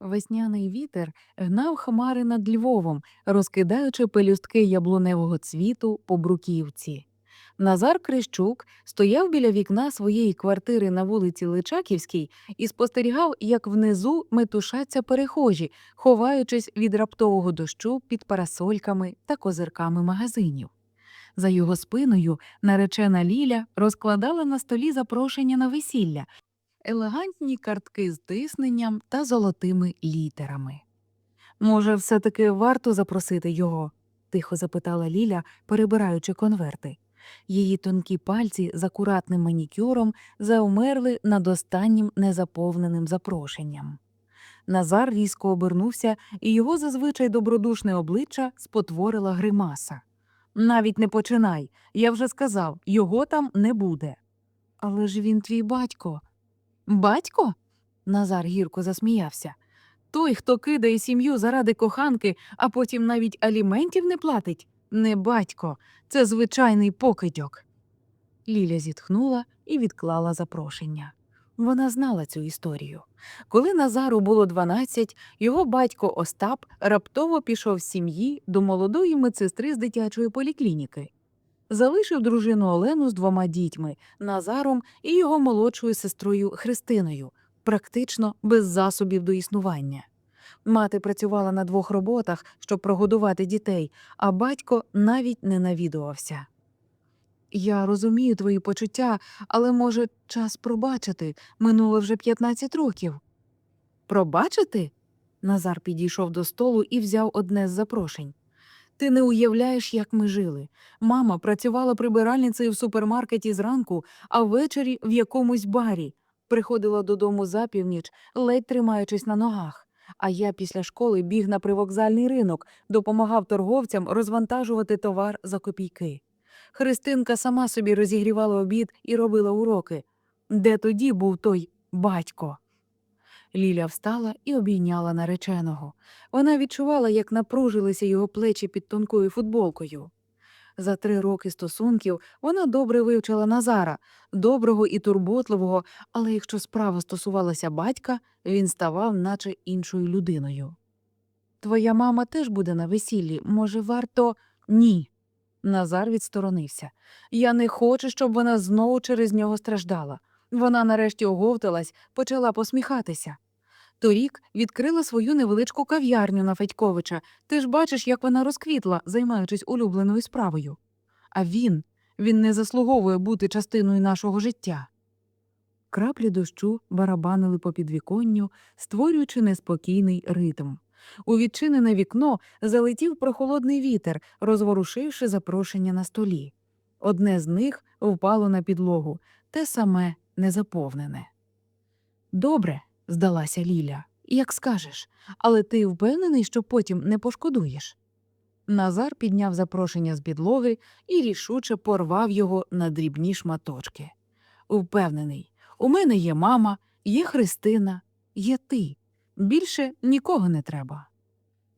Весняний вітер гнав хмари над Львовом, розкидаючи пелюстки яблуневого цвіту по бруківці. Назар Крищук стояв біля вікна своєї квартири на вулиці Личаківській і спостерігав, як внизу метушаться перехожі, ховаючись від раптового дощу під парасольками та козирками магазинів. За його спиною наречена Ліля розкладала на столі запрошення на весілля, елегантні картки з тисненням та золотими літерами. Може, все-таки варто запросити його? тихо запитала Ліля, перебираючи конверти. Її тонкі пальці з акуратним манікюром завмерли над останнім незаповненим запрошенням. Назар різко обернувся, і його зазвичай добродушне обличчя спотворила гримаса. Навіть не починай. Я вже сказав, його там не буде. Але ж він твій батько. Батько? Назар гірко засміявся. Той, хто кидає сім'ю заради коханки, а потім навіть аліментів не платить, не батько, це звичайний покидьок. Ліля зітхнула і відклала запрошення. Вона знала цю історію. Коли Назару було 12, його батько Остап раптово пішов з сім'ї до молодої медсестри з дитячої поліклініки. Залишив дружину Олену з двома дітьми Назаром і його молодшою сестрою Христиною, практично без засобів до існування. Мати працювала на двох роботах, щоб прогодувати дітей, а батько навіть не навідувався. Я розумію твої почуття, але, може, час пробачити. Минуло вже 15 років. Пробачити? Назар підійшов до столу і взяв одне з запрошень. Ти не уявляєш, як ми жили. Мама працювала прибиральницею в супермаркеті зранку, а ввечері в якомусь барі. Приходила додому за північ, ледь тримаючись на ногах. А я після школи біг на привокзальний ринок, допомагав торговцям розвантажувати товар за копійки. Христинка сама собі розігрівала обід і робила уроки. Де тоді був той батько? Ліля встала і обійняла нареченого. Вона відчувала, як напружилися його плечі під тонкою футболкою. За три роки стосунків вона добре вивчила Назара, доброго і турботливого, але якщо справа стосувалася батька, він ставав наче іншою людиною. Твоя мама теж буде на весіллі, може, варто. Ні. Назар відсторонився. Я не хочу, щоб вона знову через нього страждала. Вона нарешті оговталась, почала посміхатися. Торік відкрила свою невеличку кав'ярню на Федьковича. Ти ж бачиш, як вона розквітла, займаючись улюбленою справою. А він, він не заслуговує бути частиною нашого життя. Краплі дощу барабанили по підвіконню, створюючи неспокійний ритм. У відчинене вікно залетів прохолодний вітер, розворушивши запрошення на столі. Одне з них впало на підлогу, те саме незаповнене. Добре, здалася Ліля, як скажеш, але ти впевнений, що потім не пошкодуєш. Назар підняв запрошення з підлоги і рішуче порвав його на дрібні шматочки. Впевнений, у мене є мама, є Христина, є ти. Більше нікого не треба.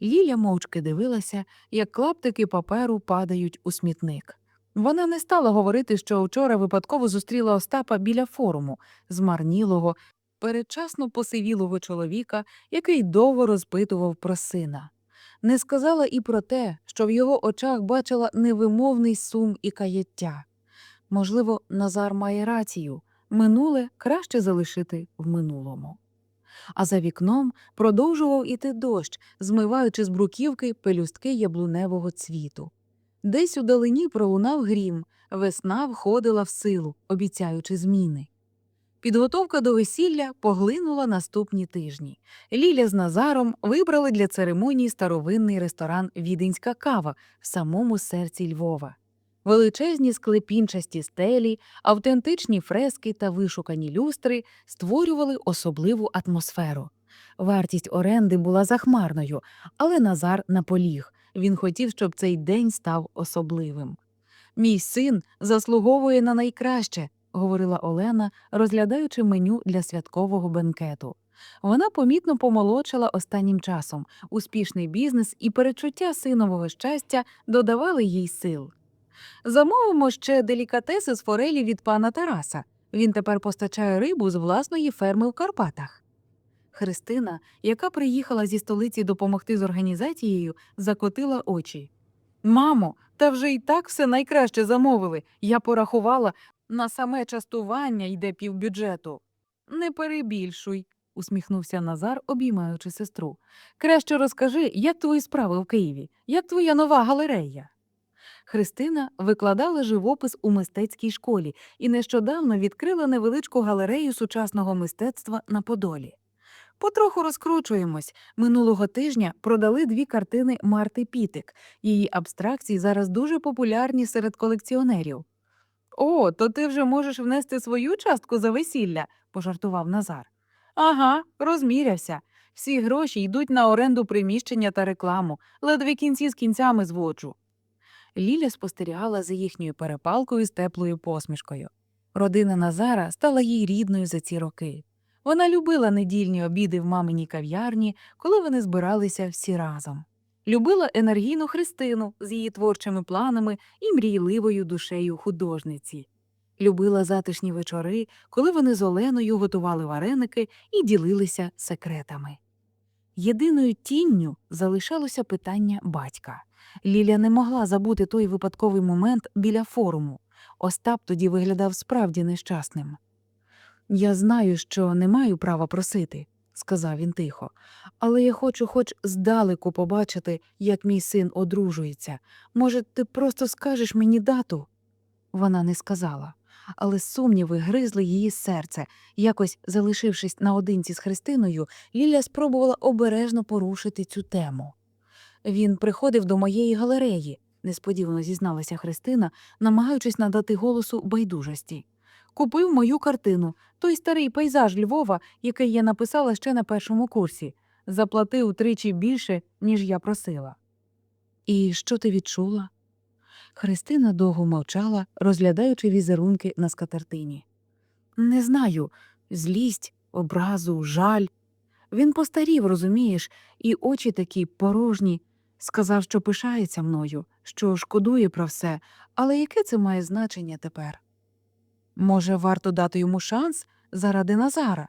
Ліля мовчки дивилася, як клаптики паперу падають у смітник. Вона не стала говорити, що вчора випадково зустріла Остапа біля форуму, змарнілого, передчасно посивілого чоловіка, який довго розпитував про сина. Не сказала і про те, що в його очах бачила невимовний сум і каяття. Можливо, Назар має рацію минуле краще залишити в минулому. А за вікном продовжував іти дощ, змиваючи з бруківки пелюстки яблуневого цвіту. Десь у далині пролунав грім, весна входила в силу, обіцяючи зміни. Підготовка до весілля поглинула наступні тижні. Ліля з Назаром вибрали для церемонії старовинний ресторан Віденська кава в самому серці Львова. Величезні склепінчасті стелі, автентичні фрески та вишукані люстри створювали особливу атмосферу. Вартість оренди була захмарною, але Назар наполіг. Він хотів, щоб цей день став особливим. Мій син заслуговує на найкраще, говорила Олена, розглядаючи меню для святкового бенкету. Вона помітно помолодшала останнім часом. Успішний бізнес і перечуття синового щастя додавали їй сил. Замовимо ще делікатеси з форелі від пана Тараса. Він тепер постачає рибу з власної ферми в Карпатах. Христина, яка приїхала зі столиці допомогти з організацією, закотила очі. Мамо, та вже й так все найкраще замовили. Я порахувала, на саме частування йде півбюджету. Не перебільшуй, усміхнувся Назар, обіймаючи сестру. Краще розкажи, як твої справи в Києві, як твоя нова галерея. Христина викладала живопис у мистецькій школі і нещодавно відкрила невеличку галерею сучасного мистецтва на Подолі. Потроху розкручуємось. Минулого тижня продали дві картини Марти Пітик. Її абстракції зараз дуже популярні серед колекціонерів. О, то ти вже можеш внести свою частку за весілля, пожартував Назар. Ага, розмірявся. Всі гроші йдуть на оренду приміщення та рекламу, ледве кінці з кінцями зводжу. Ліля спостерігала за їхньою перепалкою з теплою посмішкою. Родина Назара стала їй рідною за ці роки. Вона любила недільні обіди в маминій кав'ярні, коли вони збиралися всі разом. Любила енергійну Христину з її творчими планами і мрійливою душею художниці. Любила затишні вечори, коли вони з Оленою готували вареники і ділилися секретами. Єдиною тінню залишалося питання батька. Ліля не могла забути той випадковий момент біля форуму. Остап тоді виглядав справді нещасним. Я знаю, що не маю права просити, сказав він тихо, але я хочу хоч здалеку побачити, як мій син одружується. Може, ти просто скажеш мені дату? Вона не сказала, але сумніви гризли її серце. Якось, залишившись наодинці з Христиною, Ліля спробувала обережно порушити цю тему. Він приходив до моєї галереї, несподівано зізналася Христина, намагаючись надати голосу байдужості. Купив мою картину, той старий пейзаж Львова, який я написала ще на першому курсі, заплатив утричі більше, ніж я просила. І що ти відчула? Христина довго мовчала, розглядаючи візерунки на скатертині. Не знаю, злість, образу, жаль. Він постарів, розумієш, і очі такі порожні. Сказав, що пишається мною, що шкодує про все, але яке це має значення тепер? Може, варто дати йому шанс заради Назара?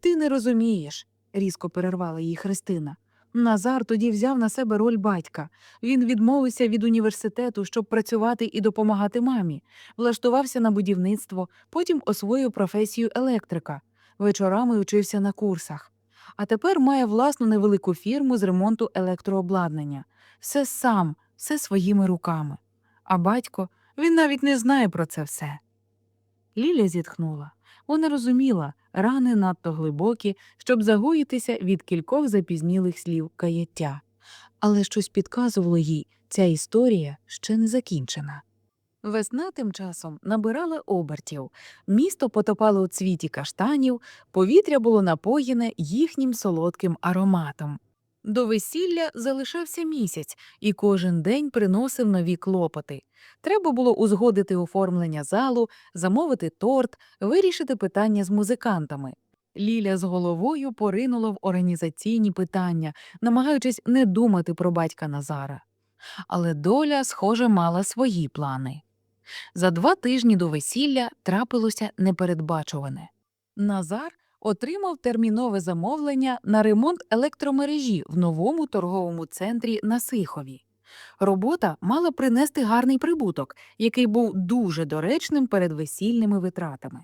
Ти не розумієш, різко перервала її Христина. Назар тоді взяв на себе роль батька. Він відмовився від університету, щоб працювати і допомагати мамі, влаштувався на будівництво, потім освоїв професію електрика, вечорами учився на курсах. А тепер має власну невелику фірму з ремонту електрообладнання. Все сам, все своїми руками. А батько, він навіть не знає про це все. Ліля зітхнула. Вона розуміла, рани надто глибокі, щоб загоїтися від кількох запізнілих слів каяття. Але щось підказувало їй, ця історія ще не закінчена. Весна тим часом набирала обертів, місто потопало у цвіті каштанів, повітря було напоєне їхнім солодким ароматом. До весілля залишався місяць, і кожен день приносив нові клопоти. Треба було узгодити оформлення залу, замовити торт, вирішити питання з музикантами. Ліля з головою поринула в організаційні питання, намагаючись не думати про батька Назара. Але доля, схоже, мала свої плани. За два тижні до весілля трапилося непередбачуване. Назар отримав термінове замовлення на ремонт електромережі в новому торговому центрі на Сихові. Робота мала принести гарний прибуток, який був дуже доречним перед весільними витратами.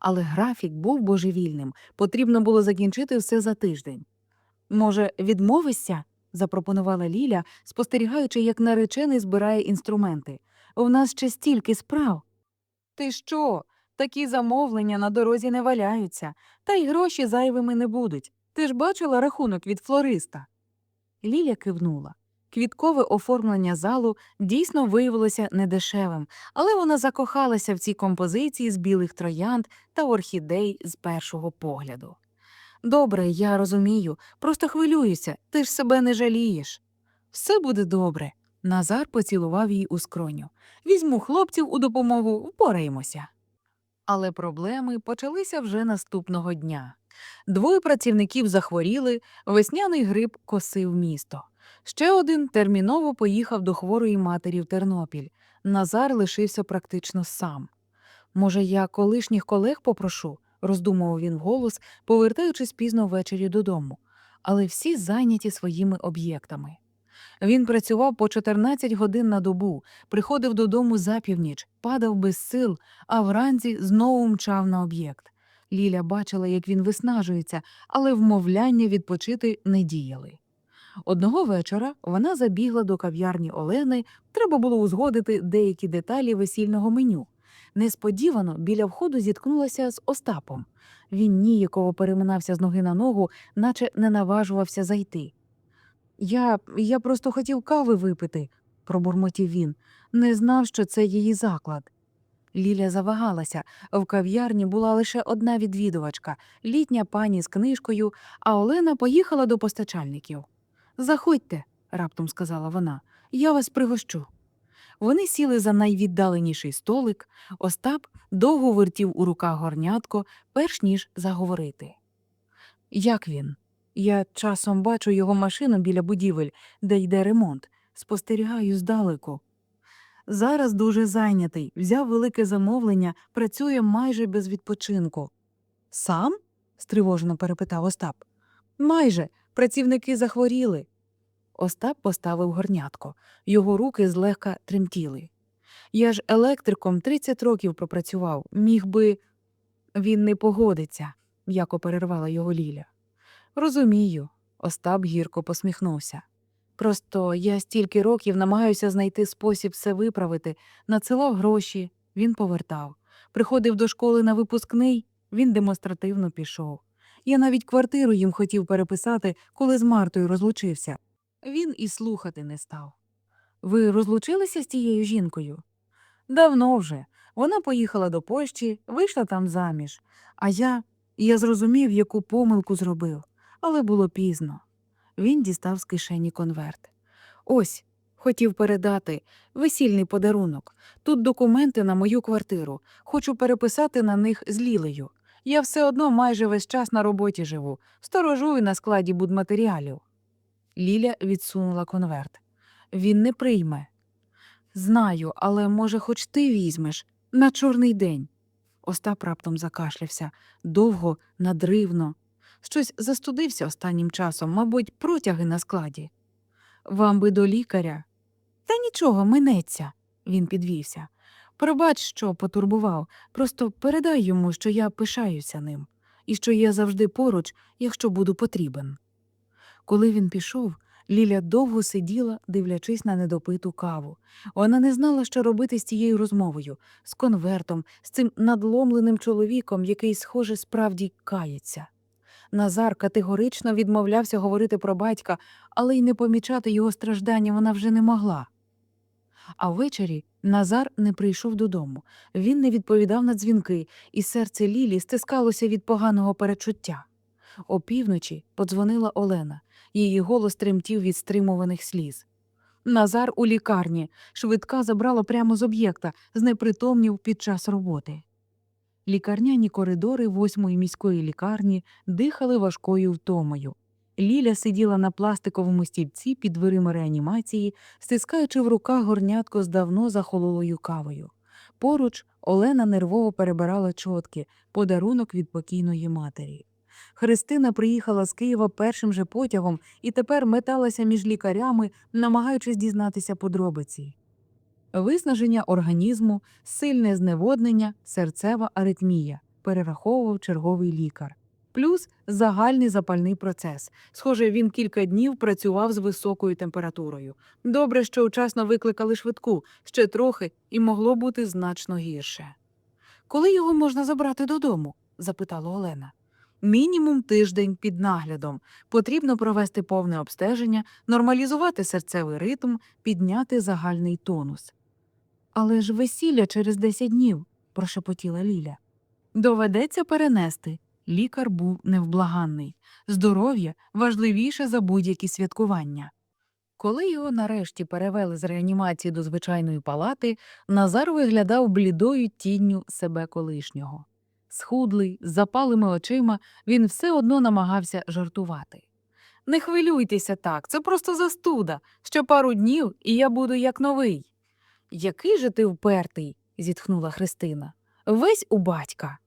Але графік був божевільним, потрібно було закінчити все за тиждень. Може, відмовишся? запропонувала Ліля, спостерігаючи, як наречений збирає інструменти. У нас ще стільки справ. Ти що? Такі замовлення на дорозі не валяються, та й гроші зайвими не будуть. Ти ж бачила рахунок від флориста. Ліля кивнула. Квіткове оформлення залу дійсно виявилося недешевим, але вона закохалася в ці композиції з білих троянд та орхідей з першого погляду. Добре, я розумію, просто хвилююся, ти ж себе не жалієш. Все буде добре. Назар поцілував її у скроню. Візьму хлопців у допомогу, впораємося. Але проблеми почалися вже наступного дня. Двоє працівників захворіли, весняний грип косив місто. Ще один терміново поїхав до хворої матері в Тернопіль. Назар лишився практично сам. Може, я колишніх колег попрошу? роздумував він вголос, повертаючись пізно ввечері додому, але всі зайняті своїми об'єктами. Він працював по 14 годин на добу, приходив додому за північ, падав без сил, а вранці знову мчав на об'єкт. Ліля бачила, як він виснажується, але вмовляння відпочити не діяли. Одного вечора вона забігла до кав'ярні Олени, треба було узгодити деякі деталі весільного меню. Несподівано біля входу зіткнулася з Остапом. Він ніяково переминався з ноги на ногу, наче не наважувався зайти. Я, я просто хотів кави випити, пробурмотів він. Не знав, що це її заклад. Ліля завагалася. В кав'ярні була лише одна відвідувачка, літня пані з книжкою, а Олена поїхала до постачальників. Заходьте, раптом сказала вона, я вас пригощу. Вони сіли за найвіддаленіший столик. Остап довго вертів у руках горнятко, перш ніж заговорити. Як він? Я часом бачу його машину біля будівель, де йде ремонт, спостерігаю здалеку. Зараз дуже зайнятий, взяв велике замовлення, працює майже без відпочинку. Сам? стривожено перепитав Остап. Майже працівники захворіли. Остап поставив горнятко. Його руки злегка тремтіли. Я ж електриком 30 років пропрацював. Міг би. Він не погодиться, м'яко перервала його Ліля. Розумію, Остап гірко посміхнувся. Просто я стільки років намагаюся знайти спосіб все виправити, надсилав гроші, він повертав. Приходив до школи на випускний, він демонстративно пішов. Я навіть квартиру їм хотів переписати, коли з Мартою розлучився. Він і слухати не став. Ви розлучилися з тією жінкою? Давно вже. Вона поїхала до Польщі, вийшла там заміж. А я, я зрозумів, яку помилку зробив, але було пізно. Він дістав з кишені конверт. Ось, хотів передати весільний подарунок. Тут документи на мою квартиру. Хочу переписати на них з Лілею. Я все одно майже весь час на роботі живу, сторожую на складі будматеріалів. Ліля відсунула конверт. Він не прийме. Знаю, але може, хоч ти візьмеш на чорний день. Остап раптом закашлявся довго, надривно. Щось застудився останнім часом, мабуть, протяги на складі. Вам би до лікаря. Та нічого, минеться, він підвівся. Пробач, що потурбував, просто передай йому, що я пишаюся ним, і що я завжди поруч, якщо буду потрібен. Коли він пішов, Ліля довго сиділа, дивлячись на недопиту каву. Вона не знала, що робити з цією розмовою, з конвертом, з цим надломленим чоловіком, який, схоже, справді кається. Назар категорично відмовлявся говорити про батька, але й не помічати його страждання вона вже не могла. А ввечері Назар не прийшов додому. Він не відповідав на дзвінки, і серце Лілі стискалося від поганого перечуття. Опівночі подзвонила Олена. Її голос тремтів від стримуваних сліз. Назар у лікарні. Швидка забрала прямо з об'єкта, знепритомнів під час роботи. Лікарняні коридори восьмої міської лікарні дихали важкою втомою. Ліля сиділа на пластиковому стільці під дверима реанімації, стискаючи в руках горнятко з давно захололою кавою. Поруч Олена нервово перебирала чотки, подарунок від покійної матері. Христина приїхала з Києва першим же потягом і тепер металася між лікарями, намагаючись дізнатися подробиці. Виснаження організму, сильне зневоднення, серцева аритмія, перераховував черговий лікар. Плюс загальний запальний процес. Схоже, він кілька днів працював з високою температурою. Добре, що вчасно викликали швидку, ще трохи, і могло бути значно гірше. Коли його можна забрати додому? запитала Олена. Мінімум тиждень під наглядом. Потрібно провести повне обстеження, нормалізувати серцевий ритм, підняти загальний тонус. Але ж весілля через 10 днів, прошепотіла Ліля. Доведеться перенести. Лікар був невблаганний. Здоров'я важливіше за будь-які святкування. Коли його нарешті перевели з реанімації до звичайної палати, Назар виглядав блідою тінню себе колишнього. Схудлий, з запалими очима, він все одно намагався жартувати. Не хвилюйтеся так, це просто застуда. Ще пару днів, і я буду як новий. Який же ти впертий, зітхнула Христина. Весь у батька.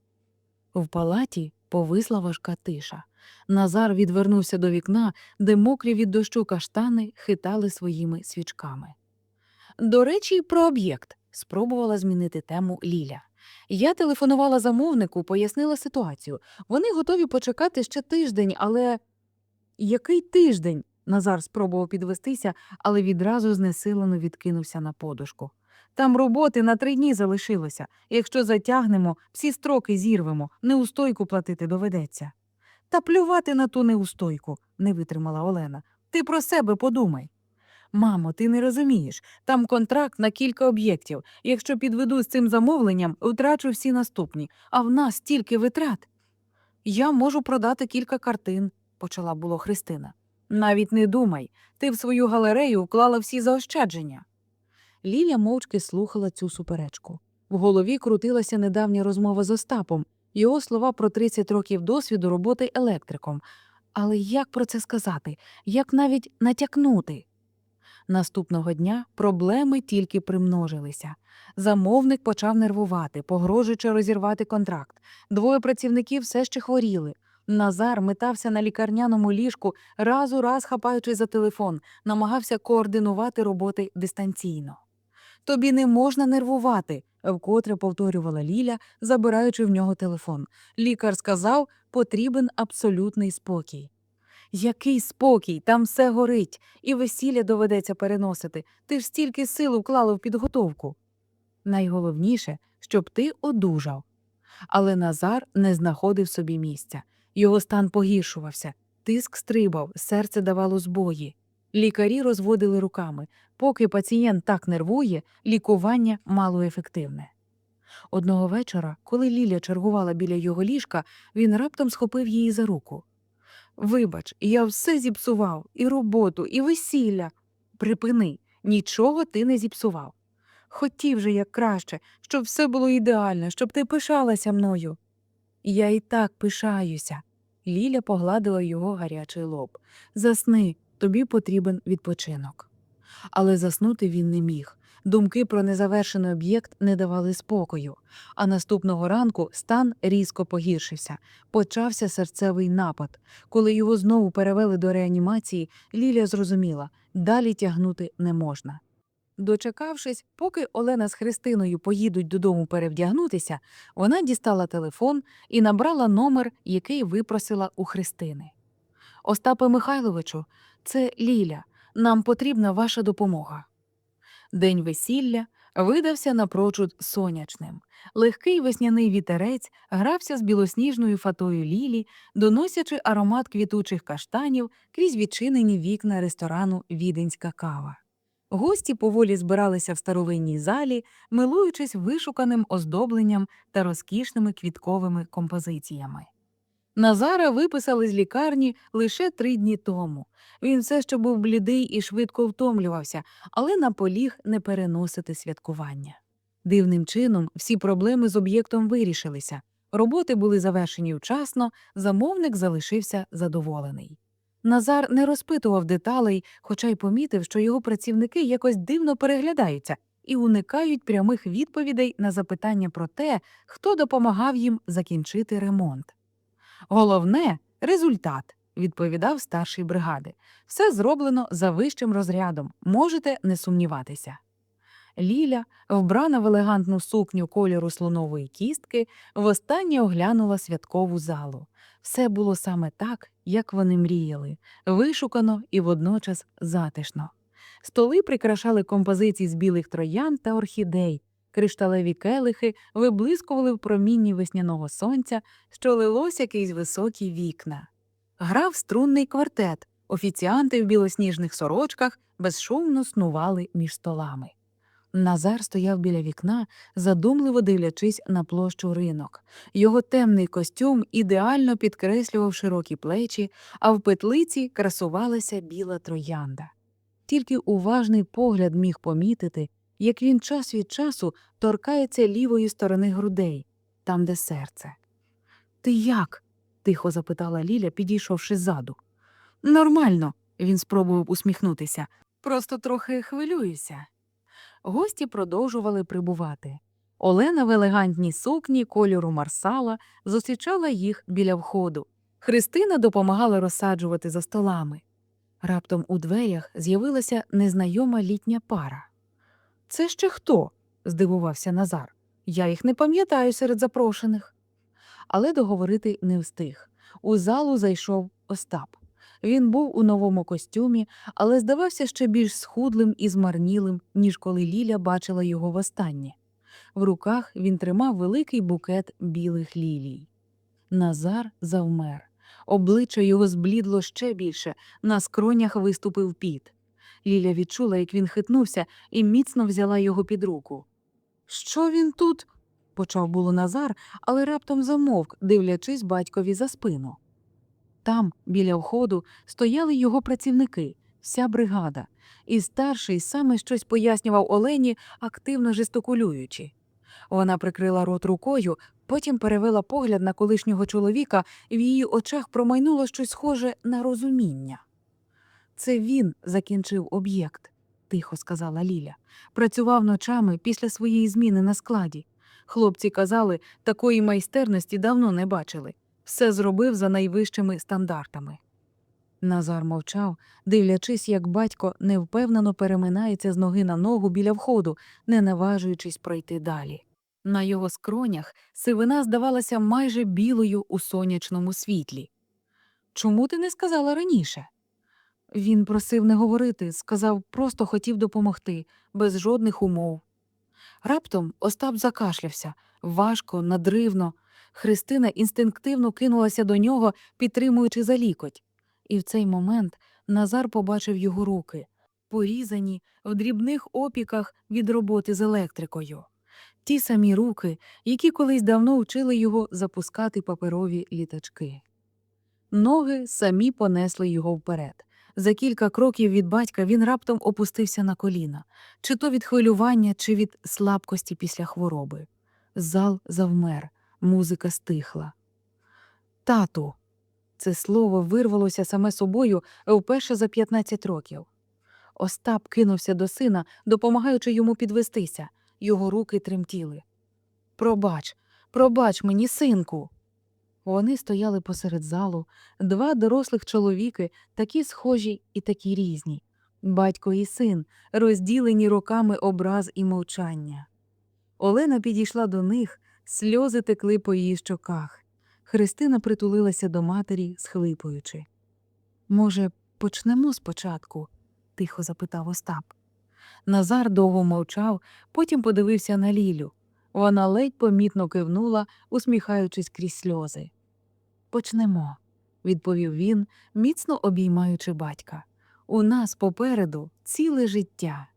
В палаті повисла важка тиша. Назар відвернувся до вікна, де мокрі від дощу каштани хитали своїми свічками. До речі, про об'єкт спробувала змінити тему Ліля. Я телефонувала замовнику, пояснила ситуацію. Вони готові почекати ще тиждень, але. Який тиждень? Назар спробував підвестися, але відразу знесилено відкинувся на подушку. Там роботи на три дні залишилося. Якщо затягнемо, всі строки зірвемо, неустойку платити доведеться. Та плювати на ту неустойку, не витримала Олена. Ти про себе подумай. Мамо, ти не розумієш. Там контракт на кілька об'єктів. Якщо підведу з цим замовленням, втрачу всі наступні, а в нас стільки витрат. Я можу продати кілька картин, почала було Христина. Навіть не думай, ти в свою галерею вклала всі заощадження. Ліля мовчки слухала цю суперечку. В голові крутилася недавня розмова з Остапом, його слова про 30 років досвіду роботи електриком. Але як про це сказати, як навіть натякнути? Наступного дня проблеми тільки примножилися. Замовник почав нервувати, погрожуючи розірвати контракт. Двоє працівників все ще хворіли. Назар метався на лікарняному ліжку, раз у раз хапаючись за телефон, намагався координувати роботи дистанційно. Тобі не можна нервувати, вкотре повторювала Ліля, забираючи в нього телефон. Лікар сказав, потрібен абсолютний спокій. Який спокій, там все горить, і весілля доведеться переносити. Ти ж стільки сил вклала в підготовку. Найголовніше, щоб ти одужав. Але Назар не знаходив собі місця. Його стан погіршувався, тиск стрибав, серце давало збої. Лікарі розводили руками. Поки пацієнт так нервує, лікування малоефективне. Одного вечора, коли Ліля чергувала біля його ліжка, він раптом схопив її за руку. Вибач, я все зіпсував, і роботу, і весілля. Припини, нічого ти не зіпсував. Хотів же як краще, щоб все було ідеально, щоб ти пишалася мною. Я і так пишаюся. Ліля погладила його гарячий лоб. Засни, тобі потрібен відпочинок. Але заснути він не міг. Думки про незавершений об'єкт не давали спокою, а наступного ранку стан різко погіршився. Почався серцевий напад. Коли його знову перевели до реанімації, Ліля зрозуміла далі тягнути не можна. Дочекавшись, поки Олена з Христиною поїдуть додому перевдягнутися, вона дістала телефон і набрала номер, який випросила у Христини. Остапе Михайловичу, це Ліля. Нам потрібна ваша допомога. День весілля видався напрочуд сонячним. Легкий весняний вітерець грався з білосніжною фатою Лілі, доносячи аромат квітучих каштанів крізь відчинені вікна ресторану Віденська кава. Гості поволі збиралися в старовинній залі, милуючись вишуканим оздобленням та розкішними квітковими композиціями. Назара виписали з лікарні лише три дні тому. Він все ще був блідий і швидко втомлювався, але наполіг не переносити святкування. Дивним чином всі проблеми з об'єктом вирішилися. Роботи були завершені вчасно, замовник залишився задоволений. Назар не розпитував деталей, хоча й помітив, що його працівники якось дивно переглядаються і уникають прямих відповідей на запитання про те, хто допомагав їм закінчити ремонт. Головне результат, відповідав старший бригади. Все зроблено за вищим розрядом, можете не сумніватися. Ліля, вбрана в елегантну сукню кольору слонової кістки, востаннє оглянула святкову залу. Все було саме так, як вони мріяли, вишукано і водночас затишно. Столи прикрашали композиції з білих троян та орхідей, кришталеві келихи виблискували в промінні весняного сонця, що лилося крізь високі вікна. Грав струнний квартет, офіціанти в білосніжних сорочках безшумно снували між столами. Назар стояв біля вікна, задумливо дивлячись на площу ринок. Його темний костюм ідеально підкреслював широкі плечі, а в петлиці красувалася біла троянда. Тільки уважний погляд міг помітити, як він час від часу торкається лівої сторони грудей, там, де серце. Ти як? тихо запитала Ліля, підійшовши ззаду. Нормально, він спробував усміхнутися. Просто трохи хвилююся. Гості продовжували прибувати. Олена в елегантній сукні кольору марсала зустрічала їх біля входу. Христина допомагала розсаджувати за столами. Раптом у дверях з'явилася незнайома літня пара. Це ще хто? здивувався Назар. Я їх не пам'ятаю серед запрошених. Але договорити не встиг. У залу зайшов Остап. Він був у новому костюмі, але здавався ще більш схудлим і змарнілим, ніж коли Ліля бачила його востаннє. В руках він тримав великий букет білих лілій. Назар завмер. Обличчя його зблідло ще більше, на скронях виступив піт. Ліля відчула, як він хитнувся, і міцно взяла його під руку. Що він тут? почав було Назар, але раптом замовк, дивлячись батькові за спину. Там, біля входу, стояли його працівники, вся бригада, і старший саме щось пояснював Олені, активно жестикулюючи. Вона прикрила рот рукою, потім перевела погляд на колишнього чоловіка, і в її очах промайнуло щось схоже на розуміння. Це він закінчив об'єкт, тихо сказала Ліля. Працював ночами після своєї зміни на складі. Хлопці казали, такої майстерності давно не бачили. Все зробив за найвищими стандартами. Назар мовчав, дивлячись, як батько невпевнено переминається з ноги на ногу біля входу, не наважуючись пройти далі. На його скронях сивина здавалася майже білою у сонячному світлі. Чому ти не сказала раніше? Він просив не говорити, сказав, просто хотів допомогти, без жодних умов. Раптом Остап закашлявся важко, надривно. Христина інстинктивно кинулася до нього, підтримуючи за лікоть. І в цей момент Назар побачив його руки, порізані в дрібних опіках від роботи з електрикою. Ті самі руки, які колись давно вчили його запускати паперові літачки. Ноги самі понесли його вперед. За кілька кроків від батька він раптом опустився на коліна, чи то від хвилювання, чи від слабкості після хвороби. Зал завмер, музика стихла. Тату. Це слово вирвалося саме собою вперше за 15 років. Остап кинувся до сина, допомагаючи йому підвестися. Його руки тремтіли. Пробач, пробач мені, синку. Вони стояли посеред залу, два дорослих чоловіки, такі схожі і такі різні, батько і син, розділені роками образ і мовчання. Олена підійшла до них, сльози текли по її щоках. Христина притулилася до матері, схлипуючи. Може, почнемо спочатку? тихо запитав Остап. Назар довго мовчав, потім подивився на Лілю. Вона ледь помітно кивнула, усміхаючись крізь сльози. Почнемо, відповів він, міцно обіймаючи батька. У нас попереду ціле життя.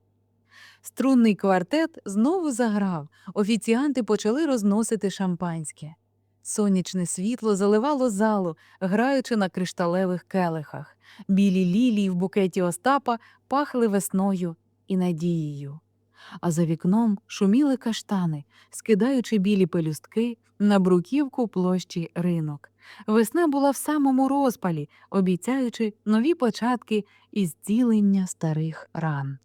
Струнний квартет знову заграв, офіціанти почали розносити шампанське. Сонячне світло заливало залу, граючи на кришталевих келихах. Білі лілії в букеті Остапа пахли весною і надією. А за вікном шуміли каштани, скидаючи білі пелюстки на бруківку площі ринок. Весна була в самому розпалі, обіцяючи нові початки і зцілення старих ран.